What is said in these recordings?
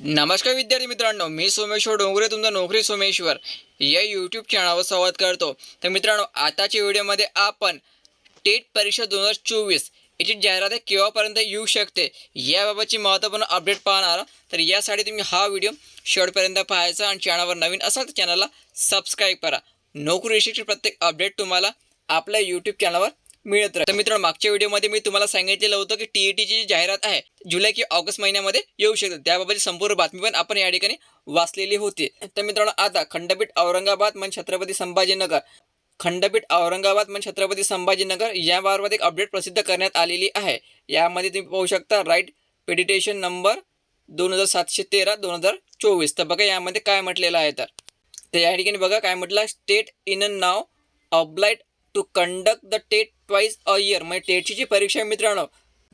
नमस्कार विद्यार्थी मित्रांनो मी सोमेश्वर डोंगरे तुमचा नोकरी सोमेश्वर. या यूट्यूब चॅनलवर संवाद करतो. तर मित्रांनो आताच्या व्हिडिओमध्ये आपण टेट परीक्षा दोन हजार चोवीस याची जाहिरात आहे केव्हापर्यंत येऊ शकते याबाबतची महत्त्वपूर्ण अपडेट पाहणार. तर यासाठी तुम्ही हा व्हिडिओ शेवटपर्यंत पाहायचा आणि चॅनलवर नवीन असाल तर चॅनलला सबस्क्राईब करा. नोकरी विषयीची प्रत्येक अपडेट तुम्हाला आपल्या यूट्यूब चॅनलवर मिळत राहील तर मित्रांनो मागच्या व्हिडिओमध्ये मी तुम्हाला सांगितलेलं होतं की टी ई टीची जी जाहिरात आहे जुलै किंवा ऑगस्ट महिन्यामध्ये येऊ शकते. त्याबाबतची संपूर्ण बातमी पण आपण या ठिकाणी वाचलेली होती. तर मित्रांनो आता खंडपीठ औरंगाबाद म्हणजे छत्रपती संभाजीनगर. खंडपीठ औरंगाबाद म्हणजे छत्रपती संभाजीनगर याबाबत एक अपडेट प्रसिद्ध करण्यात आलेली आहे. यामध्ये तुम्ही पाहू शकता राईट पेडिटेशन नंबर दोन हजार सातशे तेरा दोन हजार चोवीस. तर बघा यामध्ये काय म्हटलेलं आहे तर. तर या ठिकाणी बघा काय म्हटलं? State in a now obliged to conduct the TET twice a year म्हणजे टेटची जी परीक्षा आहे मित्रांनो.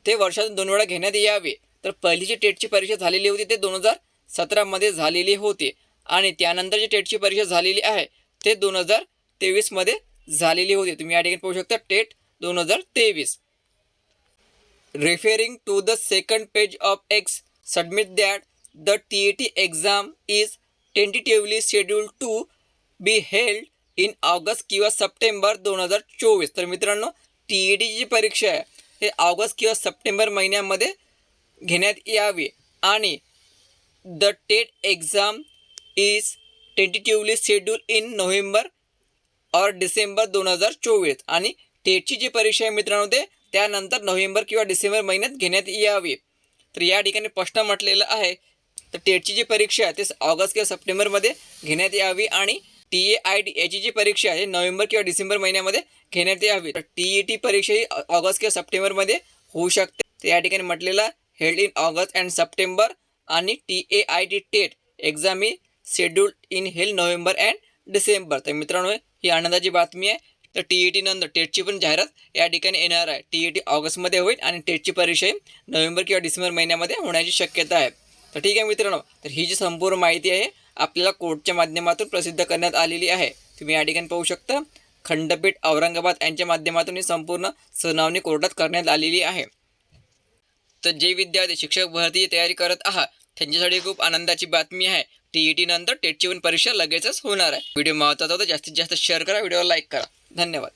ते वर्षातून दोन वेळा घेण्यात यावे. तर पहिली जी टेटची परीक्षा झालेली होती ते दोन हजार सतरामध्ये झालेली होती. आणि त्यानंतर जी टेटची परीक्षा झालेली आहे ते दोन हजार तेवीसमध्ये झालेली होती. तुम्ही या ठिकाणी पाहू शकता टेट दोन हजार तेवीस. Referring to the second page of X submit that the T E T exam is tentatively schedule to be held in August किंवा सप्टेंबर दोन हजार चोवीस. तर मित्रांनो टी ई डीची जी परीक्षा आहे हे ऑगस्ट किंवा सप्टेंबर महिन्यामध्ये घेण्यात यावी. आणि the TET exam is tentatively schedule in November और डिसेंबर दोन हजार चोवीस. आणि टेटची जी परीक्षा आहे मित्रांनो ते त्यानंतर नोव्हेंबर किंवा डिसेंबर महिन्यात घेण्यात यावी. तर या ठिकाणी प्रश्न म्हटलेलं आहे तर टेटची जी परीक्षा आहे ते ऑगस्ट किंवा सप्टेंबरमध्ये घेण्यात यावी. आणि टी ए आय टी याची जी परीक्षा आहे नोव्हेंबर किंवा डिसेंबर महिन्यामध्ये घेण्यात यावी. तर टी ई टी परीक्षा ही ऑगस्ट किंवा सप्टेंबरमध्ये होऊ शकते. तर या ठिकाणी म्हटलेलं held in August and September आणि T A I T TET exam he scheduled in held November and December. तर मित्रांनो ही आनंदाची बातमी आहे. तर टी ई टी नंतर टेटची पण जाहिरात या ठिकाणी येणार आहे. टी ई टी ऑगस्टमध्ये होईल आणि टेटची परीक्षा ही नोव्हेंबर किंवा डिसेंबर महिन्यामध्ये होण्याची शक्यता आहे. तर ठीक आहे मित्रांनो तर ही जी संपूर्ण माहिती आहे आपल्याला कोर्टच्या माध्यमातून प्रसिद्ध करण्यात आलेली आहे. तुम्ही या ठिकाणी पाहू शकता खंडपीठ औरंगाबाद यांच्या माध्यमातून ही संपूर्ण सुनावणी कोर्टात करण्यात आलेली आहे. तर जे विद्यार्थी शिक्षक भरतीची तयारी करत आहात त्यांच्यासाठी खूप आनंदाची बातमी आहे. टी ई टी नंतर टेटची पण परीक्षा लगेचच होणार आहे. व्हिडिओ महत्त्वाचा होता जास्तीत जास्त शेअर करा व्हिडिओला लाईक करा. धन्यवाद.